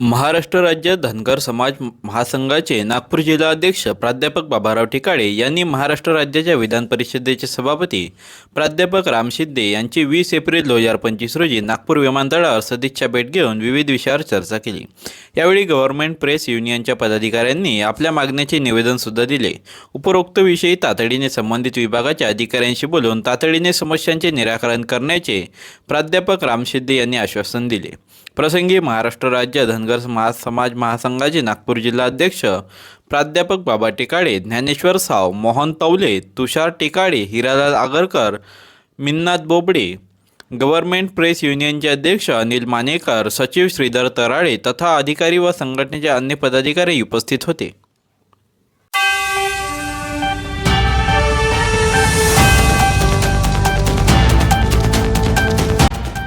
महाराष्ट्र राज्य धनगर समाज महासंघाचे नागपूर जिल्हाध्यक्ष प्राध्यापक बाबाराव ठिकाळे यांनी महाराष्ट्र राज्याच्या विधान परिषदेचे सभापती प्राध्यापक राम शिंदे यांची वीस एप्रिल दोन हजार पंचवीस रोजी नागपूर विमानतळावर सदिच्छा भेट घेऊन विविध विषयावर चर्चा केली. यावेळी गव्हर्नमेंट प्रेस युनियनच्या पदाधिकाऱ्यांनी आपल्या मागण्याचे निवेदनसुद्धा दिले. उपरोक्त विषयी तातडीने संबंधित विभागाच्या अधिकाऱ्यांशी बोलून तातडीने समस्यांचे निराकरण करण्याचे प्राध्यापक राम शिंदे यांनी आश्वासन दिले. प्रसंगी महाराष्ट्र राज्य धनगर महा समाज महासंघाचे नागपूर जिल्हा अध्यक्ष प्राध्यापक बाबा टिकाळे ज्ञानेश्वर साव मोहन तवले तुषार टिकाळे हिरालाल आगरकर मिन्नाथ बोबडे गव्हर्नमेंट प्रेस युनियनचे अध्यक्ष अनिल मानेकर सचिव श्रीधर तराळे तथा अधिकारी व संघटनेचे अन्य पदाधिकारी उपस्थित होते.